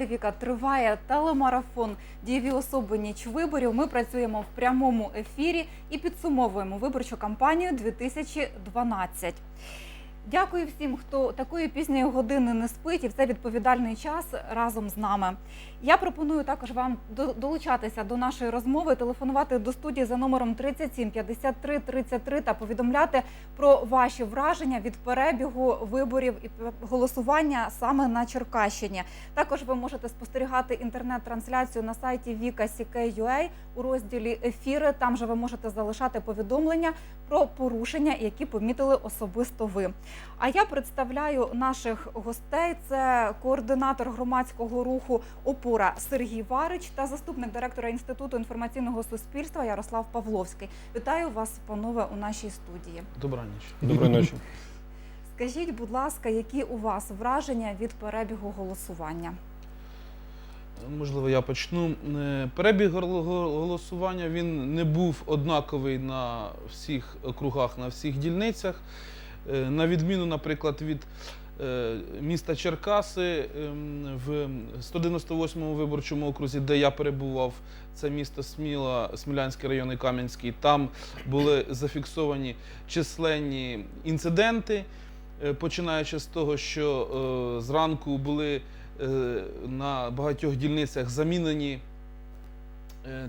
телеканалі Віка триває телемарафон Дієві особи ніч виборів. Ми працюємо в прямому ефірі і підсумовуємо виборчу кампанію 2012. Дякую всім, хто такої пізньої години не спить, і в цей відповідальний час разом з нами. Я пропоную також вам долучатися до нашої розмови, телефонувати до студії за номером 37 53 33 та повідомляти про ваші враження від перебігу виборів і голосування саме на Черкащині. Також ви можете спостерігати інтернет-трансляцію на сайті Vika.CK.ua у розділі ефіри. Там же ви можете залишати повідомлення про порушення, які помітили особисто ви. А я представляю наших гостей. Це координатор громадського руху Опора Сергій Варич та заступник директора інституту інформаційного суспільства Ярослав Павловський. Вітаю вас, панове, у нашій студії. Добра ніч. Доброї ночі. Скажіть, будь ласка, які у вас враження від перебігу голосування? Можливо, я почну. Е, Перебіг гол- гол- голосування він не був однаковий на всіх округах, на всіх дільницях. Е, На відміну, наприклад, від е, міста Черкаси ем, в 198-му виборчому окрузі, де я перебував, це місто Сміла, Смілянський район і Кам'янський. Там були зафіксовані численні інциденти, е, починаючи з того, що зранку були на багатьох дільницях замінені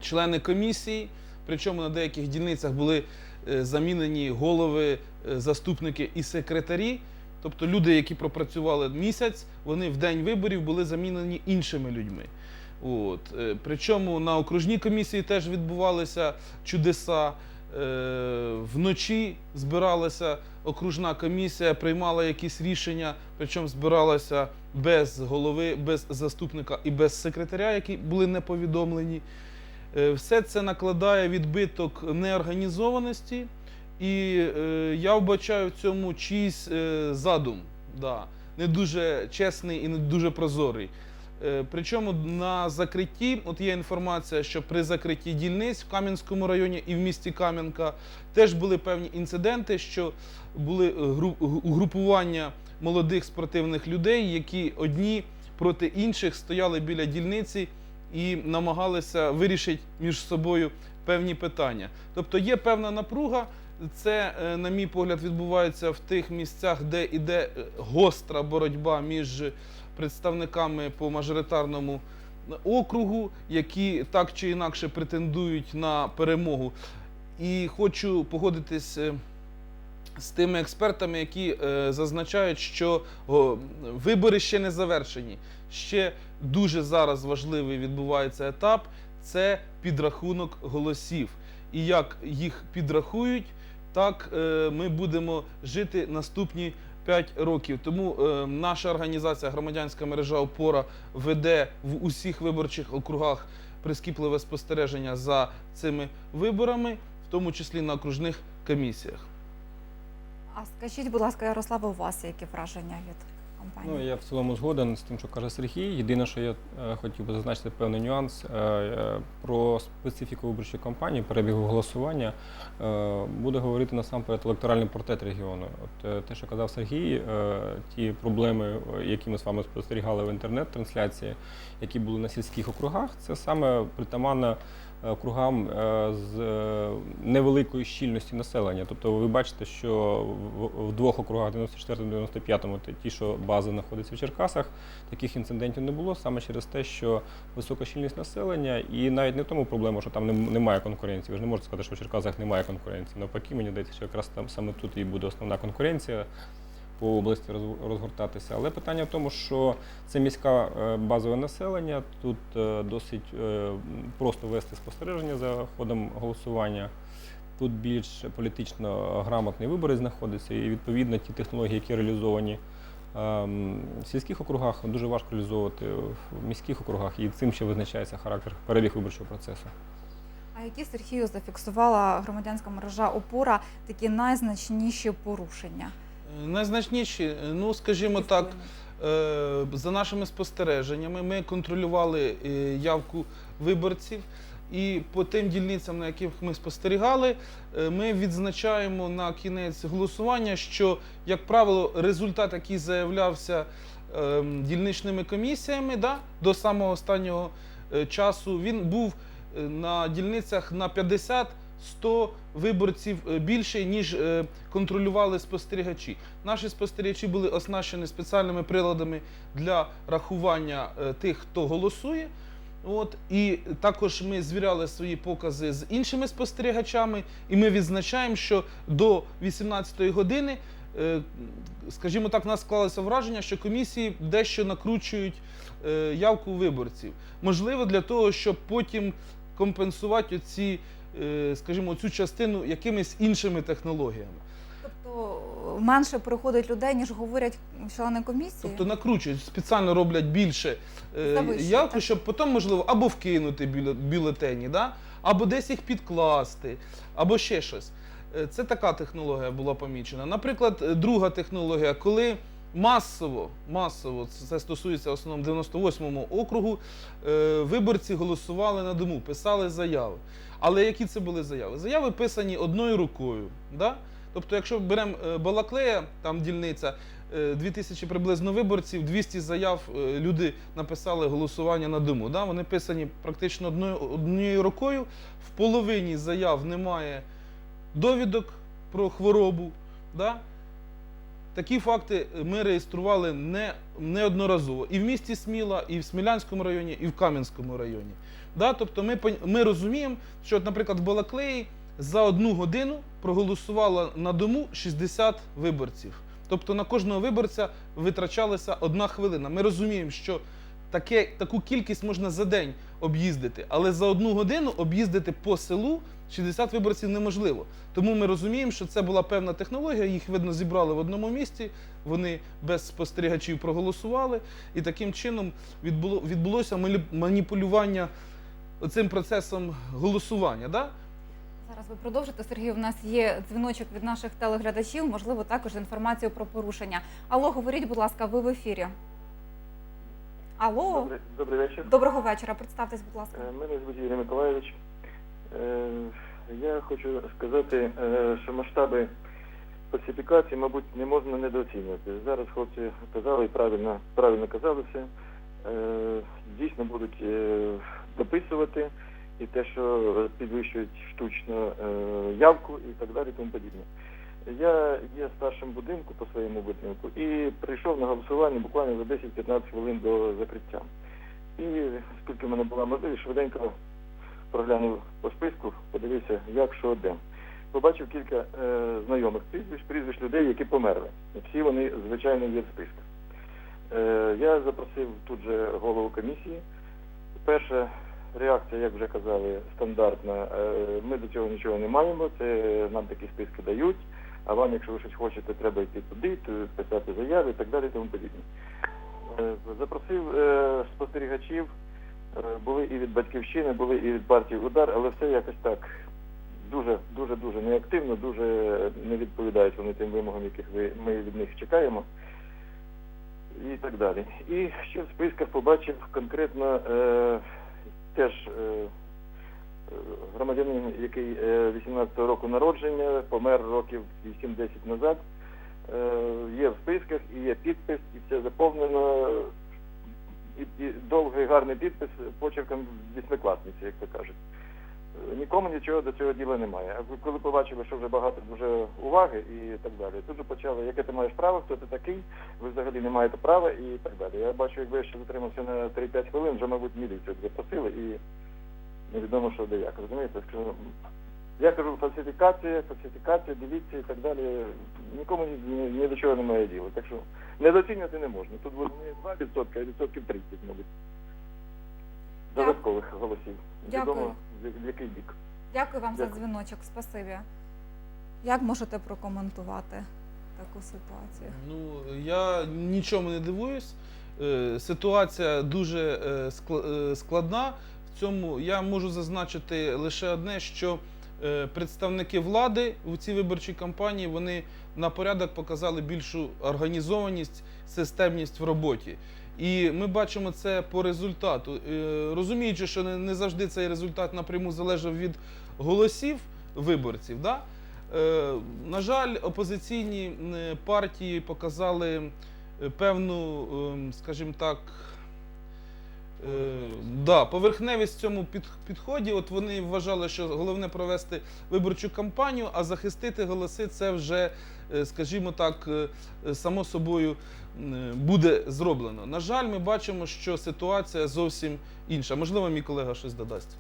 члени комісії, причому на деяких дільницях були замінені голови, е, заступники і секретарі. Тобто люди, які пропрацювали місяць, вони в день виборів були замінені іншими людьми. От. е, Причому на окружній комісії теж відбувалися чудеса. Е, Вночі збиралася окружна комісія, приймала якісь рішення, причому збиралася без голови, без заступника і без секретаря, які були не повідомлені. Е, Все це накладає відбиток неорганізованості, і е, я вбачаю в цьому чийсь е, задум, да, не дуже чесний і не дуже прозорий. Причому на закритті, от є інформація, що при закритті дільниць в Кам'янському районі і в місті Кам'янка теж були певні інциденти, що були угрупування молодих спортивних людей, які одні проти інших стояли біля дільниці і намагалися вирішити між собою певні питання. Тобто є певна напруга. Це, е, на мій погляд, відбувається в тих місцях, де іде е, гостра боротьба між представниками по мажоритарному округу, які так чи інакше претендують на перемогу. І хочу погодитись е, з тими експертами, які е, зазначають, що вибори ще не завершені. Ще дуже зараз важливий відбувається етап це підрахунок голосів. І як їх підрахують, так е, ми будемо жити наступні 5 років. Тому е, наша організація громадянська мережа Опора веде в усіх виборчих округах прискіпливе спостереження за цими виборами, в тому числі на окружних комісіях. А скажіть, будь ласка, Ярославе, у вас які враження від кампанії? Ну, я в цілому згоден з тим, що каже Сергій. Єдине, що я е, хотів би зазначити певний нюанс е, е, про специфіку виборчої кампанії, перебігу голосування, е, буде говорити насамперед електоральний портрет регіону. От е, те, що казав Сергій, е, ті проблеми, е, які ми з вами спостерігали в інтернет-трансляції, які були на сільських округах, це саме притаманно е, округам е, з е, невеликої щільності населення. Тобто ви бачите, що в, двох округах 94-95, те- ті, що база знаходиться в Черкасах, таких інцидентів не було саме через те, що висока щільність населення, і навіть не в тому проблема, що там немає конкуренції. Ви ж не можете сказати, що в Черкасах немає конкуренції. Навпаки, мені здається, що якраз там саме тут і буде основна конкуренція по області роз- розгортатися. Але питання в тому, що це міська е, базове населення. Тут е, досить е, просто вести спостереження за ходом голосування. Тут більш політично грамотний виборець знаходиться, і відповідно ті технології, які реалізовані ем, в сільських округах, дуже важко реалізовувати в міських округах, і цим ще визначається характер перебіг виборчого процесу. А які Сергію зафіксувала громадянська мережа опора такі найзначніші порушення? Найзначніші, ну скажімо так, Е, За нашими спостереженнями, ми контролювали е, явку виборців, і по тим дільницям, на яких ми спостерігали, е, ми відзначаємо на кінець голосування, що, як правило, результат, який заявлявся ем, дільничними комісіями да, до самого останнього часу. Він був на дільницях на 50-100 виборців е, більше, ніж е, контролювали спостерігачі. Наші спостерігачі були оснащені спеціальними приладами для рахування е, тих, хто голосує. От і також ми звіряли свої покази з іншими спостерігачами, і ми відзначаємо, що до 18-ї години, скажімо так, в нас склалося враження, що комісії дещо накручують явку виборців. Можливо, для того, щоб потім компенсувати оці, е, скажімо, цю частину якимись іншими технологіями. Тобто менше приходить людей, ніж говорять члени комісії. Тобто накручують, спеціально роблять більше е, явку, щоб потім, можливо, або вкинути бюлетені, да? або десь їх підкласти, або ще щось. Е, Це така технологія була помічена. Наприклад, е, друга технологія, коли масово, масово, це- стосується основному 98-му округу, е, виборці голосували на дому, писали заяви. Але які це були заяви? Заяви писані одною рукою. Да? Тобто, якщо беремо е, Балаклея, там дільниця, е, 2000 приблизно виборців, 200 заяв е, люди написали голосування на дому. Да? Вони писані практично одною, однією рукою. В половині заяв немає довідок про хворобу. Да? Такі факти ми реєстрували не, неодноразово і в місті Сміла, і в Смілянському районі, і в Кам'янському районі. Да? Тобто ми, ми розуміємо, що, наприклад, в Балаклеї за одну годину проголосувало на дому 60 виборців. Тобто на кожного виборця витрачалася одна хвилина. Ми розуміємо, що таке, таку кількість можна за день об'їздити, але за одну годину об'їздити по селу 60 виборців неможливо. Тому ми розуміємо, що це була певна технологія, їх видно зібрали в одному місці, вони без спостерігачів проголосували, і таким чином відбуло, відбулося маніпулювання цим процесом голосування. Да? Зараз ви продовжите. Сергій, у нас є дзвіночок від наших телеглядачів, можливо, також інформацію про порушення. Алло, говоріть, будь ласка, ви в ефірі. Алло, Добрий, добрий вечір. доброго вечора. Представтесь, будь ласка. Е, Мене звуть Юрій Миколаївич. Е, Я хочу сказати, е, що масштаби фальсифікації, мабуть, не можна недооцінювати. Зараз хлопці казали і правильно, правильно казали все. Е, Дійсно будуть дописувати і те, що підвищують штучно явку і так далі, тому подібне. Я є старшим будинку по своєму будинку і прийшов на голосування буквально за 10-15 хвилин до закриття. І оскільки в мене була можливість, швиденько проглянув по списку, подивився, як що де. Побачив кілька е, знайомих прізвищ, прізвищ людей, які померли. Всі вони, звичайно, є в списках. Е, я запросив тут же голову комісії. Перша реакція, як вже казали, стандартна. Е, ми до цього нічого не маємо, це нам такі списки дають. А вам, якщо ви щось хочете, треба йти туди, писати заяви і так далі, тому подібне. Е, Запросив е, спостерігачів, були і від батьківщини, були і від партії удар, але все якось так дуже, дуже, дуже неактивно, дуже не відповідають вони тим вимогам, яких ви, ми від них чекаємо. І так далі. І ще в списках побачив конкретно е, теж е, е, громадянин, який е, 18-го року народження, помер років 8-10 назад. Е, є в списках, і є підпис, і все заповнено. Гарний підпис почерком восьмикласниці, як то кажуть. Нікому нічого до цього діла немає. А коли побачили, що вже багато дуже уваги і так далі, тут же почали, яке ти маєш право, хто ти такий, ви взагалі не маєте права і так далі. Я бачу, якби я ще затримався на 3-5 хвилин, вже, мабуть, міліцію запросили і невідомо, що де як. Розумієте? Я кажу, фальсифікація, фальсифікація, дивіться і так далі. Нікому ні, ні, ні до чого немає діла. Так що недооцінювати не можна. Тут не 2%, а відсотків 30, мабуть. Додаткових голосів. Дякую. Відомо, в який бік. Дякую вам за дзвіночок. Спасибі. Як можете прокоментувати таку ситуацію? Ну, я нічому не дивуюсь. Е, Ситуація дуже е, е, складна. В цьому я можу зазначити лише одне, що представники влади у цій виборчій кампанії вони на порядок показали більшу організованість, системність в роботі. І ми бачимо це по результату. Е, Розуміючи, що не завжди цей результат напряму залежав від голосів виборців. Да? Е, На жаль, опозиційні е, партії показали певну, скажімо так, да, поверхневість в цьому підході. От вони вважали, що головне провести виборчу кампанію, а захистити голоси це вже, скажімо так, е, е, само собою буде зроблено. На жаль, ми бачимо, що ситуація зовсім інша. Можливо, мій колега щось додасть.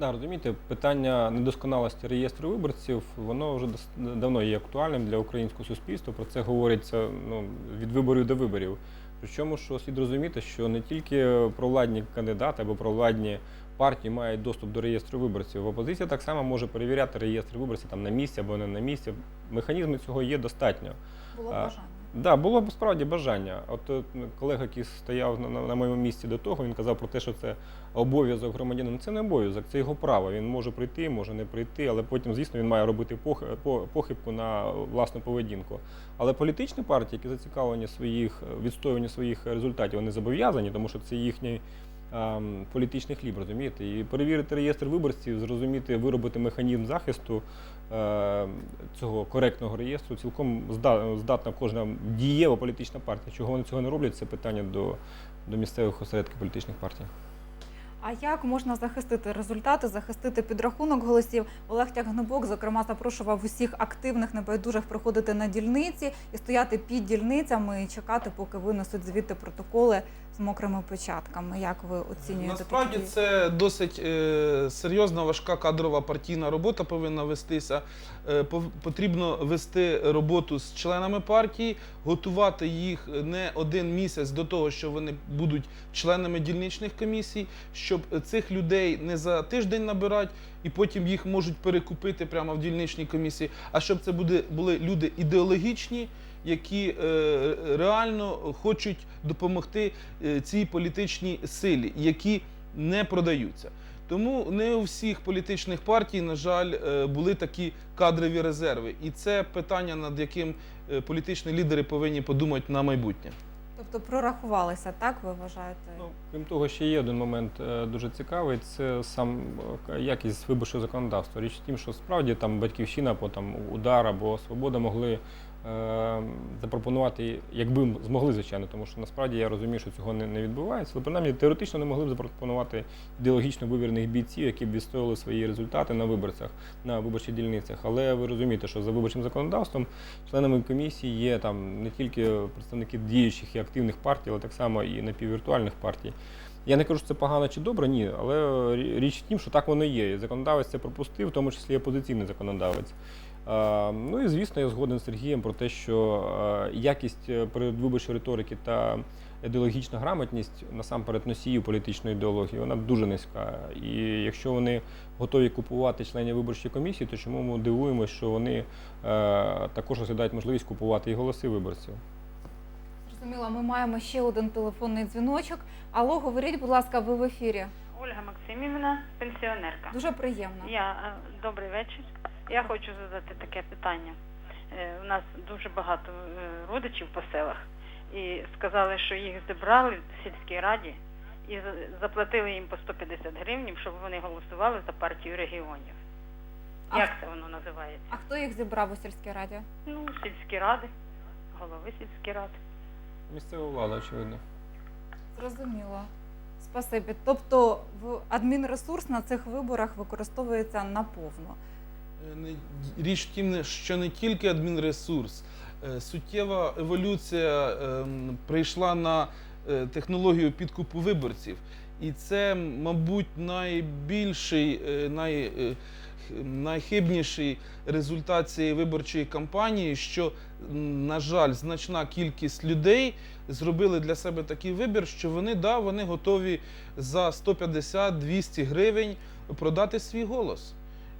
Да, розумієте, питання недосконалості реєстру виборців, воно вже давно є актуальним для українського суспільства. Про це говориться ну, від виборів до виборів. Причому, що слід розуміти, що не тільки провладні кандидати або провладні партії мають доступ до реєстру виборців. Опозиція так само може перевіряти реєстр виборців там на місці або не на місці. Механізму цього є достатньо. Було А, бажання. Да, було б справді бажання. От е, колега, який стояв на, на, на моєму місці до того, він казав про те, що це обов'язок громадянина. Це не обов'язок, це його право. Він може прийти, може не прийти, але потім, звісно, він має робити пох, похибку на власну поведінку. Але політичні партії, які зацікавлені своїх відстоювання своїх результатів, вони зобов'язані, тому що це їхній. Ем, Політичний хліб, розумієте, і перевірити реєстр виборців, зрозуміти, виробити механізм захисту е, цього коректного реєстру цілком зда- здатна кожна дієва політична партія. Чого вони цього не роблять, це питання до, до місцевих осередків політичних партій. А як можна захистити результати, захистити підрахунок голосів? Олег Тягнебок, зокрема, запрошував усіх активних небайдужих приходити на дільниці і стояти під дільницями і чекати, поки винесуть звідти протоколи з мокрими печатками. Як ви оцінюєте Насправді такі? це досить е, серйозна, важка кадрова партійна робота повинна вестися. Е, потрібно вести роботу з членами партії, готувати їх не один місяць до того, що вони будуть членами дільничних комісій, щоб цих людей не за тиждень набирати і потім їх можуть перекупити прямо в дільничній комісії, а щоб це буде, були люди ідеологічні. Які е, реально хочуть допомогти е, цій політичній силі, які не продаються. Тому не у всіх політичних партій, на жаль, е, були такі кадрові резерви. І це питання, над яким політичні лідери повинні подумати на майбутнє. Тобто прорахувалися, так ви вважаєте? Ну, крім того, ще є один момент дуже цікавий. Це сам якість виборчого законодавства. Річ в тім, що справді там батьківщина або там удар або свобода могли запропонувати, якби змогли, звичайно, тому що насправді я розумію, що цього не, не відбувається. Але принаймні теоретично не могли б запропонувати ідеологічно вивірених бійців, які б відстояли свої результати на виборцях, на виборчих дільницях. Але ви розумієте, що за виборчим законодавством членами комісії є там не тільки представники діючих і активних партій, але так само і напіввіртуальних партій. Я не кажу, що це погано чи добре, ні, але річ в тім, що так воно є. Законодавець це пропустив, в тому числі і опозиційний законодавець. Е, Ну і звісно, я згоден з Сергієм про те, що е, якість е, передвиборчої риторики та ідеологічна грамотність насамперед носіїв політичної ідеології, вона дуже низька. І якщо вони готові купувати членів виборчої комісії, то чому ми дивуємося, що вони також розглядають можливість купувати і голоси виборців? Зрозуміло, ми маємо ще один телефонний дзвіночок. Алло, говоріть, будь ласка, ви в ефірі. Ольга Максимівна, пенсіонерка. Дуже приємно. Я добрий вечір. Я хочу задати таке питання. Е, У нас дуже багато е, родичів по селах, і сказали, що їх зібрали в сільській раді і заплатили їм по 150 гривень, щоб вони голосували за партію регіонів. А- Як це воно називається? А хто їх зібрав у сільській раді? Ну, сільські ради, голови сільські ради. Місцева влада, очевидно. Зрозуміло. Спасибі. Тобто в адмінресурс на цих виборах використовується наповно. Е, Річ в тім, що не тільки адмінресурс, е, суттєва еволюція ем, прийшла на е, технологію підкупу виборців. І це, мабуть, найбільший, най, найхибніший результат цієї виборчої кампанії, що, на жаль, значна кількість людей зробили для себе такий вибір, що вони, да, вони готові за 150-200 гривень продати свій голос.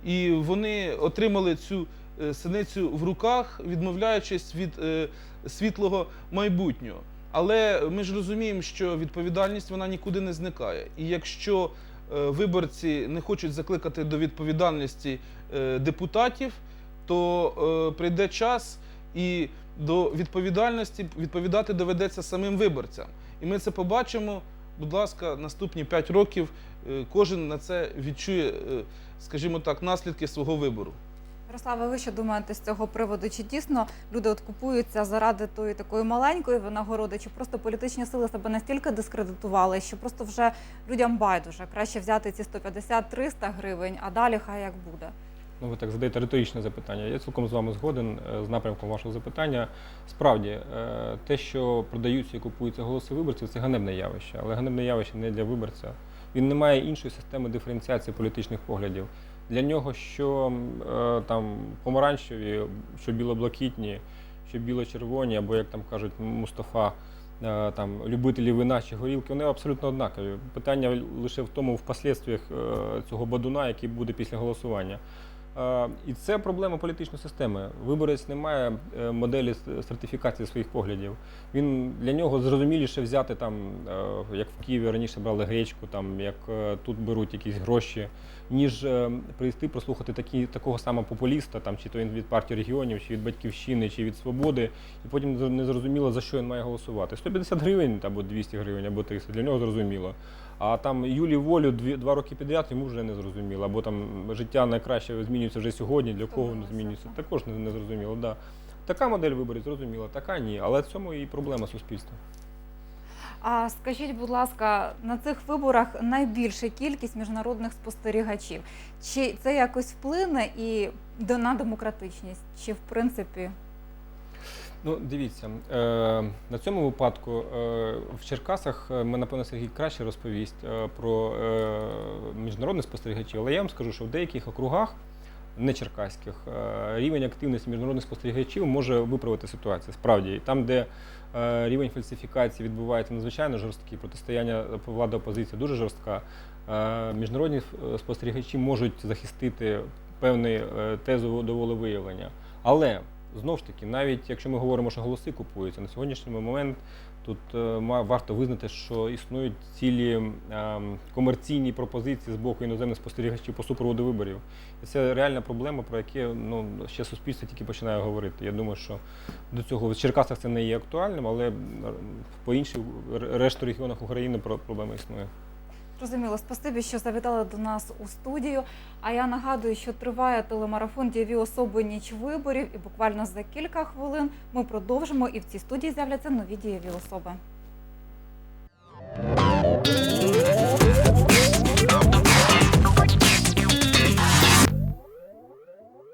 І вони отримали цю е, синицю в руках, відмовляючись від е, світлого майбутнього. Але ми ж розуміємо, що відповідальність вона нікуди не зникає. І якщо е, виборці не хочуть закликати до відповідальності депутатів, то прийде час і до відповідальності відповідати доведеться самим виборцям. І ми це побачимо. Будь ласка, наступні 5 років е, кожен на це відчує, е, скажімо так, наслідки свого вибору. Ярославе, ви що думаєте з цього приводу? Чи дійсно люди от купуються заради тої такої маленької винагороди, чи просто політичні сили себе настільки дискредитували, що просто вже людям байдуже краще взяти ці 150-300 гривень, а далі хай як буде. Ну, ви так задаєте риторичне запитання. Я цілком з вами згоден е, з напрямком вашого запитання. Справді, е, те, що продаються і купуються голоси виборців, це ганебне явище, але ганебне явище не для виборця. Він не має іншої системи диференціації політичних поглядів. Для нього що е, там помаранчеві, що білоблакитні, що біло-червоні, або як там кажуть Мустафа, там любителі вина чи горілки, вони абсолютно однакові. Питання лише в тому, в послідствіях е, цього бадуна, який буде після голосування. Е, І це проблема політичної системи. Виборець не має е, моделі сертифікації своїх поглядів. Він для нього зрозуміліше взяти там, е, як в Києві раніше брали гречку, там як тут беруть якісь гроші, ніж е, прийти прослухати такі, такого самого популіста, там чи то він від партії регіонів, чи від батьківщини, чи від свободи, і потім не зрозуміло за що він має голосувати. 150 гривень або 200 гривень, або 300, для нього зрозуміло. А там Юлі волю дві, два роки підряд йому вже не зрозуміло. Або там життя найкраще змінюється вже сьогодні, для кого воно змінюється. Також не, не зрозуміло. Да. Така модель виборів зрозуміла, така ні. Але в цьому і проблема суспільства. А скажіть, будь ласка, на цих виборах найбільша кількість міжнародних спостерігачів. Чи це якось вплине і на демократичність? Чи в принципі Ну, дивіться, е, на цьому випадку е, в Черкасах е, ми, напевно, Сергій краще розповість е, про е, міжнародних спостерігачів, але я вам скажу, що в деяких округах, не черкаських, е, рівень активності міжнародних спостерігачів може виправити ситуацію. Справді, там, де е, рівень фальсифікації відбувається надзвичайно жорсткий, протистояння влада опозиція дуже жорстка. е, Міжнародні спостерігачі можуть захистити певну тезу до волевиявлення. Але знову ж таки, навіть якщо ми говоримо, що голоси купуються, на сьогоднішній момент тут е, варто визнати, що існують цілі ем, комерційні пропозиції з боку іноземних спостерігачів по супроводу виборів. І це реальна проблема, про яку ну, ще суспільство тільки починає говорити. Я думаю, що до цього в Черкасах це не є актуальним, але по інших решту регіонах України проблема існує. Розуміло, спасибі, що завітали до нас у студію. А я нагадую, що триває телемарафон «Дієві особи ніч виборів, і буквально за кілька хвилин ми продовжимо. І в цій студії з'являться нові дієві особи.